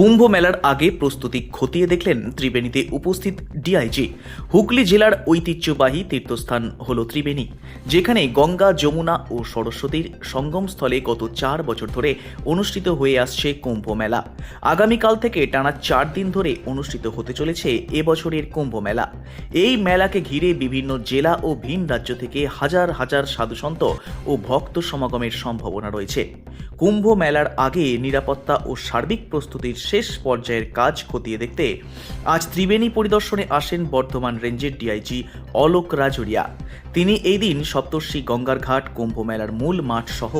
কুম্ভ মেলার আগে প্রস্তুতি খতিয়ে দেখলেন ত্রিবেণীতে উপস্থিত ডিআইজি। হুগলি জেলার ঐতিহ্যবাহী তীর্থস্থান হল ত্রিবেণী, যেখানে গঙ্গা, যমুনা ও সরস্বতীর সঙ্গমস্থলে গত চার বছর ধরে অনুষ্ঠিত হয়ে আসছে কুম্ভ মেলা। আগামীকাল থেকে টানা চার দিন ধরে অনুষ্ঠিত হতে চলেছে এবছরের কুম্ভ মেলা। এই মেলাকে ঘিরে বিভিন্ন জেলা ও ভিন রাজ্য থেকে হাজার হাজার সাধুসন্ত ও ভক্ত সমাগমের সম্ভাবনা রয়েছে। কুম্ভ মেলার আগে নিরাপত্তা ও সার্বিক প্রস্তুতির শেষ পর্যায়ের কাজ খতিয়ে দেখতে আজ ত্রিবেণী পরিদর্শনে আসেন বর্ধমান রেঞ্জের ডিআইজি অলোক রাজুরিয়া। তিনি এই দিন সপ্তর্ষি গঙ্গার ঘাট, কুম্ভ মেলার মূল মাঠ সহ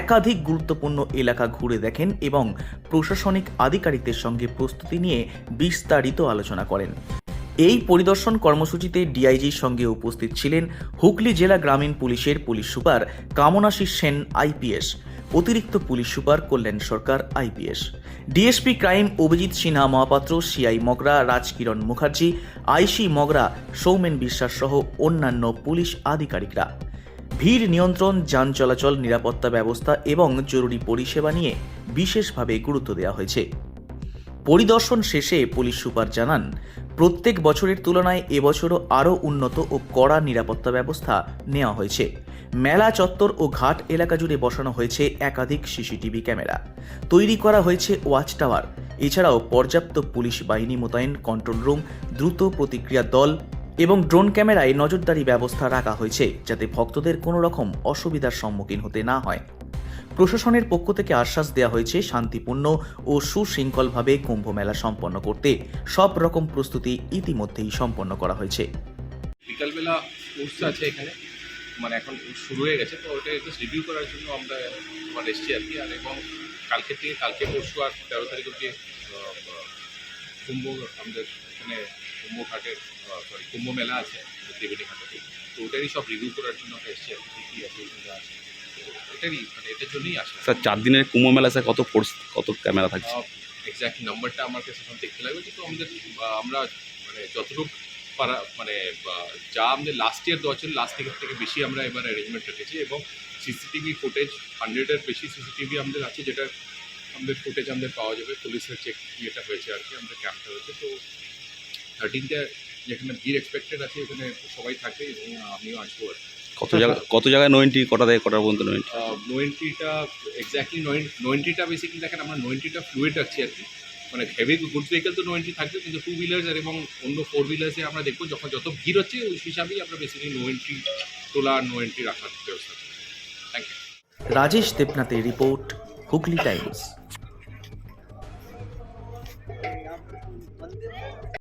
একাধিক গুরুত্বপূর্ণ এলাকা ঘুরে দেখেন এবং প্রশাসনিক আধিকারিকদের সঙ্গে প্রস্তুতি নিয়ে বিস্তারিত আলোচনা করেন। এই পরিদর্শন কর্মসূচিতে ডিআইজির সঙ্গে উপস্থিত ছিলেন হুগলি জেলা গ্রামীণ পুলিশের police super Kamanashi Sen IPS. অতিরিক্ত police super Kalyan Sarkar, IPS. DSP crime, Abhijit Sinha Mahapatra, CI Magra, Rajkiran Mukherjee, IC Magra, Soumen Biswas সহ অন্যান্য পুলিশ আধিকারিকরা। ভিড় নিয়ন্ত্রণ, যান চলাচল, নিরাপত্তা ব্যবস্থা এবং জরুরি পরিষেবা নিয়ে বিশেষভাবে গুরুত্ব দেওয়া হয়েছে। পরিদর্শন শেষে পুলিশ সুপার জানান, প্রত্যেক বছরের তুলনায় এবছরও আরও উন্নত ও কড়া নিরাপত্তা ব্যবস্থা নেওয়া হয়েছে। মেলা চত্বর ও ঘাট এলাকা জুড়ে বসানো হয়েছে একাধিক সিসিটিভি ক্যামেরা। তৈরি করা হয়েছে ওয়াচ টাওয়ার। এছাড়াও পর্যাপ্ত পুলিশ বাহিনী মোতায়েন কন্ট্রোল রুম, দ্রুত প্রতিক্রিয়া দল এবং ড্রোন ক্যামেরায় নজরদারি ব্যবস্থা রাখা হয়েছে যাতে ভক্তদের কোনো রকম অসুবিধার সম্মুখীন হতে না হয়। প্রশাসনের পক্ষ থেকে আশ্বাস দেওয়া হয়েছে শান্তিপূর্ণ ও সুশৃঙ্খলভাবে কুম্ভ মেলা সম্পন্ন করতে। সব রকম প্রস্তুতি ইতিমধ্যেই সম্পন্ন করা হয়েছে। বিকালবেলা কোর্স আছে এখানে। মানে এখন শুরু হয়ে গেছে, তো ওটা জাস্ট রিভিউ করার জন্য আমরা আমার এসছি আর কি। আর এবং কালকে থেকে, কালকে পরশু আর তেরো তারিখ অব্দি কুম্ভ আমাদের এখানে কুম্ভ ঘাটের সরি কুম্ভ মেলা আছে ত্রিবেণী ঘাটে। তো ওটারই সব রিভিউ করার জন্য আমরা এসছি আর কি কী আছে। এটারই মানে এটার জন্যই আসা স্যার চার দিনের কুম্ভ মেলা স্যার কত ফোর্স কত ক্যামেরা থাকছে এক্স্যাক্ট নাম্বারটা আমার কাছে এখন দেখতে লাগবে কিন্তু আমাদের আমরা মানে যতটুকু পারা মানে যা আমাদের লাস্ট ইয়ার দেওয়া ছিল লাস্ট ইয়ার থেকে বেশি আমরা এবার অ্যারেঞ্জমেন্ট রেখেছি এবং সিসিটিভি ফুটেজ হান্ড্রেডের বেশি সিসিটিভি আমাদের আছে যেটা আমাদের ফুটেজ আমাদের পাওয়া যাবে পুলিশের চেক ইয়েটা হয়েছে আর কি আমাদের ক্যাম্পটা হয়েছে তো থার্টিনটা যেখানে ভিড় এক্সপেক্টেড আছে এখানে সবাই থাকে এবং আমিও আসব আর কি। কত জায়গা কত জায়গায় নো এন্ট্রি কটা থেকে কটা পর্যন্ত নো এন্ট্রি নো এন্ট্রিটা এক্স্যাক্টলি নো এন্ট্রিটা বেসিক্যালি দেখেন আমরা নো এন্ট্রিটা ফ্লুইড রাখছি আর কি। মানে হেভি গুডস ভেহিকেল তো নো এন্ট্রি থাকবে কিন্তু টু হুইলার্স আর এবং অন্য ফোর হুইলার্সে আমরা দেখব যখন যত ভিড় হচ্ছে ওই হিসাবেই আমরা বেসিক্যালি নো এন্ট্রি তোলা নো এন্ট্রি রাখার ব্যবস্থা থ্যাংক ইউ রাজেশ দেবনাথের রিপোর্ট হুগলি টাইমস।